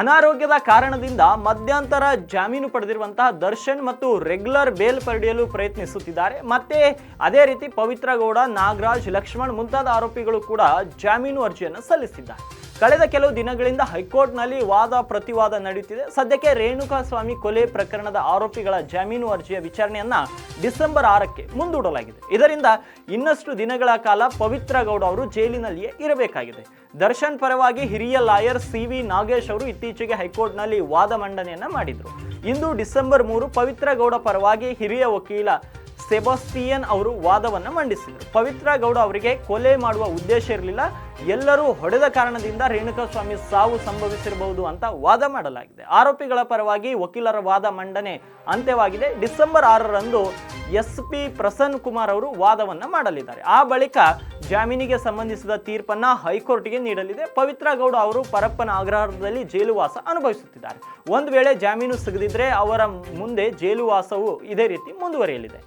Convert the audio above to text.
ಅನಾರೋಗ್ಯದ ಕಾರಣದಿಂದ ಮಧ್ಯಂತರ ಜಾಮೀನು ಪಡೆದಿರುವಂತಹ ದರ್ಶನ್ ಮತ್ತು ರೆಗ್ಯುಲರ್ ಬೇಲ್ ಪಡೆಯಲು ಪ್ರಯತ್ನಿಸುತ್ತಿದ್ದಾರೆ. ಮತ್ತೆ ಅದೇ ರೀತಿ ಪವಿತ್ರ ಗೌಡ, ನಾಗರಾಜ್, ಲಕ್ಷ್ಮಣ್ ಮುಂತಾದ ಆರೋಪಿಗಳು ಕೂಡ ಜಾಮೀನು ಅರ್ಜಿಯನ್ನು ಸಲ್ಲಿಸಿದ್ದಾರೆ. ಕಳೆದ ಕೆಲವು ದಿನಗಳಿಂದ ಹೈಕೋರ್ಟ್ನಲ್ಲಿ ವಾದ ಪ್ರತಿವಾದ ನಡೆಯುತ್ತಿದೆ. ಸದ್ಯಕ್ಕೆ ರೇಣುಕಾ ಸ್ವಾಮಿ ಕೊಲೆ ಪ್ರಕರಣದ ಆರೋಪಿಗಳ ಜಾಮೀನು ಅರ್ಜಿಯ ವಿಚಾರಣೆಯನ್ನ ಡಿಸೆಂಬರ್ ಆರಕ್ಕೆ ಮುಂದೂಡಲಾಗಿದೆ. ಇದರಿಂದ ಇನ್ನಷ್ಟು ದಿನಗಳ ಕಾಲ ಪವಿತ್ರ ಗೌಡ ಅವರು ಜೈಲಿನಲ್ಲಿಯೇ ಇರಬೇಕಾಗಿದೆ. ದರ್ಶನ್ ಪರವಾಗಿ ಹಿರಿಯ ಲಾಯರ್ ಸಿ ವಿ ನಾಗೇಶ್ ಅವರು ಇತ್ತೀಚೆಗೆ ಹೈಕೋರ್ಟ್ನಲ್ಲಿ ವಾದ ಮಂಡನೆಯನ್ನ ಮಾಡಿದ್ರು. ಇಂದು ಡಿಸೆಂಬರ್ ಮೂರು ಪವಿತ್ರ ಗೌಡ ಪರವಾಗಿ ಹಿರಿಯ ವಕೀಲ ಸೆಬಾಸ್ಟಿಯನ್ ಅವರು ವಾದವನ್ನು ಮಂಡಿಸಿದರು. ಪವಿತ್ರ ಗೌಡ ಅವರಿಗೆ ಕೊಲೆ ಮಾಡುವ ಉದ್ದೇಶ ಇರಲಿಲ್ಲ. ಎಲ್ಲರೂ ಹೊಡೆದ ಕಾರಣದಿಂದ ರೇಣುಕಾಸ್ವಾಮಿ ಸಾವು ಸಂಭವಿಸಿರಬಹುದು ಅಂತ ವಾದ ಮಾಡಲಾಗಿದೆ. ಆರೋಪಿಗಳ ಪರವಾಗಿ ವಕೀಲರ ವಾದ ಮಂಡನೆ ಅಂತ್ಯವಾಗಿದೆ. ಡಿಸೆಂಬರ್ ಆರರಂದು ಎಸ್ ಪಿ ಪ್ರಸನ್ನ ಕುಮಾರ್ ಅವರು ವಾದವನ್ನು ಮಾಡಲಿದ್ದಾರೆ. ಆ ಬಳಿಕ ಜಾಮೀನಿಗೆ ಸಂಬಂಧಿಸಿದ ತೀರ್ಪನ್ನು ಹೈಕೋರ್ಟ್ಗೆ ನೀಡಲಿದೆ. ಪವಿತ್ರ ಗೌಡ ಅವರು ಪರಪ್ಪನ ಆಗ್ರಹದಲ್ಲಿ ಜೈಲುವಾಸ ಅನುಭವಿಸುತ್ತಿದ್ದಾರೆ. ಒಂದು ವೇಳೆ ಜಾಮೀನು ಸಿಗದಿದ್ರೆ ಅವರ ಮುಂದೆ ಜೈಲುವಾಸವು ಇದೇ ರೀತಿ ಮುಂದುವರಿಯಲಿದೆ.